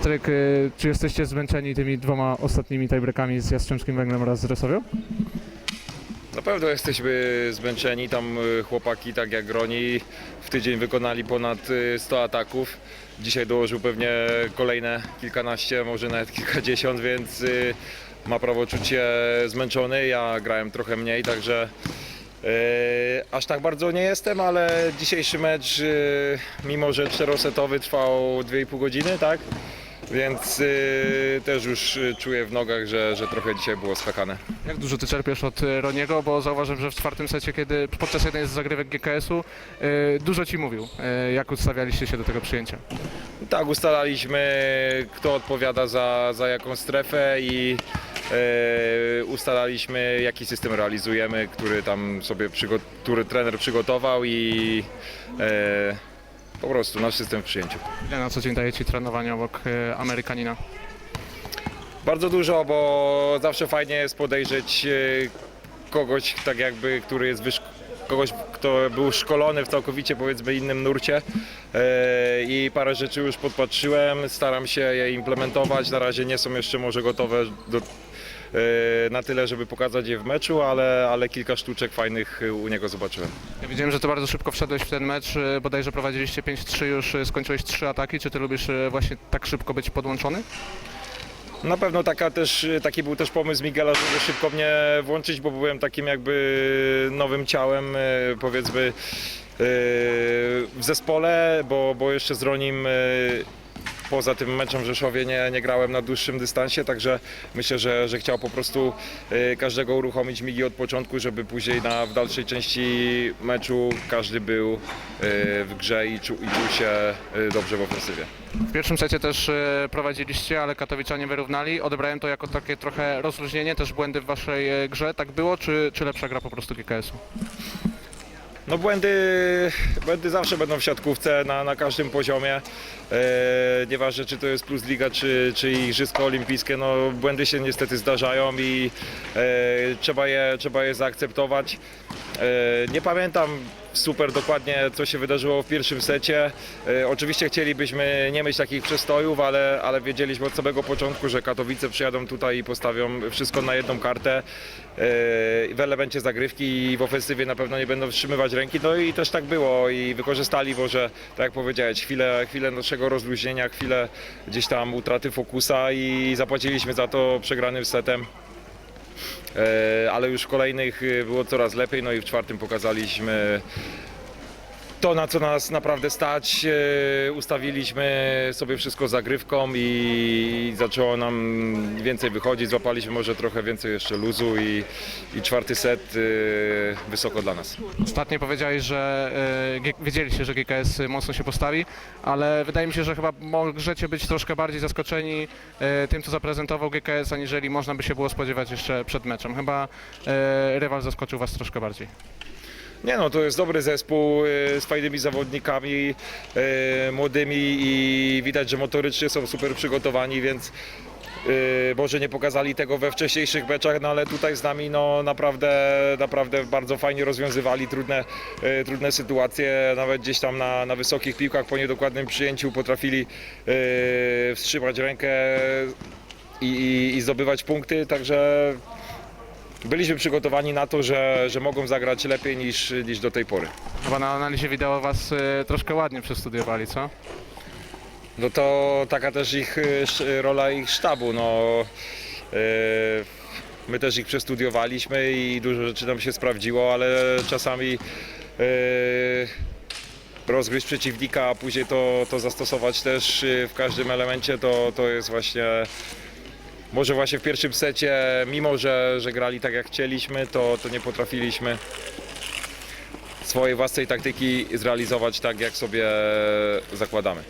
Patryk, y, czy jesteście zmęczeni tymi dwoma ostatnimi tiebreakami z Jastrzębskim Węglem oraz z Resowią? Na pewno jesteśmy zmęczeni, tam y, chłopaki tak jak Groni w tydzień wykonali ponad y, 100 ataków. Dzisiaj dołożył pewnie kolejne kilkanaście, może nawet kilkadziesiąt, więc y, ma prawo czuć się zmęczony. Ja grałem trochę mniej, także y, aż tak bardzo nie jestem, ale dzisiejszy mecz, y, mimo że czterosetowy trwał 2,5 godziny, tak? Więc y, też już y, czuję w nogach, że, że trochę dzisiaj było skakane. Jak dużo ty czerpiesz od y, Roniego, bo zauważyłem, że w czwartym secie, kiedy podczas jednej z zagrywek GKS-u dużo ci mówił, jak ustawialiście się do tego przyjęcia. Tak, ustalaliśmy kto odpowiada za, za jaką strefę i ustalaliśmy jaki system realizujemy, który tam sobie który trener przygotował i po prostu nasz system w przyjęciu. Ile na co dzień daje ci trenowanie obok y, Amerykanina? Bardzo dużo, bo zawsze fajnie jest podejrzeć e, kogoś tak jakby, który jest wyszk- kogoś, kto był szkolony w całkowicie powiedzmy innym nurcie e, i parę rzeczy już podpatrzyłem, staram się je implementować, na razie nie są jeszcze może gotowe do, e, na tyle, żeby pokazać je w meczu, ale, ale kilka sztuczek fajnych u niego zobaczyłem. Ja widziałem, że to bardzo szybko wszedłeś w ten mecz, y, bodajże prowadziliście 5-3, już y, skończyłeś 3 ataki. Czy ty lubisz właśnie tak szybko być podłączony? Na pewno taka też, taki był też pomysł Miguela, żeby szybko mnie włączyć, bo byłem takim jakby nowym ciałem, e, powiedzmy, e, w zespole, bo, bo jeszcze z Ronim e, poza tym meczem w Rzeszowie nie, nie grałem na dłuższym dystansie, także myślę, że, że chciał po prostu e, każdego uruchomić Migi od początku, żeby później na, w dalszej części meczu każdy był e, w grze i czuł, i czuł się e, dobrze w ofensywie. W pierwszym secie też y, prowadziliście, ale Katowiczanie wyrównali. Odebrałem to jako takie trochę rozluźnienie, też błędy w waszej y, grze. Tak było, czy, czy lepsza gra po prostu GKS-u? No błędy, błędy zawsze będą w siatkówce na, na każdym poziomie. E, nieważne czy to jest Plus Liga czy, czy Igrzyska Olimpijskie, no błędy się niestety zdarzają i e, trzeba, je, trzeba je zaakceptować. E, nie pamiętam super dokładnie co się wydarzyło w pierwszym secie. E, oczywiście chcielibyśmy nie mieć takich przestojów, ale, ale wiedzieliśmy od samego początku, że Katowice przyjadą tutaj i postawią wszystko na jedną kartę. E, w elemencie zagrywki i w ofensywie na pewno nie będą wstrzymywać ręki. No i też tak było i wykorzystali może, tak jak powiedziałeś, chwilę, chwilę naszego rozluźnienia, chwilę gdzieś tam utraty fokusa i zapłaciliśmy za to przegranym setem. E, ale już w kolejnych e, było coraz lepiej, no i w czwartym pokazaliśmy to, na co nas naprawdę stać. E, Ustawiliśmy sobie wszystko zagrywką i zaczęło nam więcej wychodzić. Złapaliśmy może trochę więcej jeszcze luzu i, i czwarty set e, wysoko dla nas. Ostatnio powiedziałeś, że G- wiedzieliście, że GKS mocno się postawi, ale wydaje mi się, że chyba możecie być troszkę bardziej zaskoczeni tym, co zaprezentował GKS, aniżeli można by się było spodziewać jeszcze przed meczem. Chyba rywal zaskoczył was troszkę bardziej. Nie no, to jest dobry zespół e, z fajnymi zawodnikami, e, młodymi i widać, że motorycznie są super przygotowani, więc może nie pokazali tego we wcześniejszych meczach, no ale tutaj z nami no naprawdę, naprawdę bardzo fajnie rozwiązywali trudne, trudne sytuacje, nawet gdzieś tam na, na wysokich piłkach po niedokładnym przyjęciu potrafili wstrzymać rękę i, i, i zdobywać punkty, także byliśmy przygotowani na to, że, że mogą zagrać lepiej niż, niż do tej pory. Chyba na analizie wideo was y, troszkę ładnie przestudiowali, co? No to taka też ich y, sz- rola ich sztabu. No, y, my też ich przestudiowaliśmy i dużo rzeczy nam się sprawdziło, ale czasami y, rozgryźć przeciwnika, a później to, to zastosować też y, w każdym elemencie, to, to jest właśnie może właśnie w pierwszym secie, mimo że, że grali tak jak chcieliśmy, to, to nie potrafiliśmy swojej własnej taktyki zrealizować tak, jak sobie zakładamy.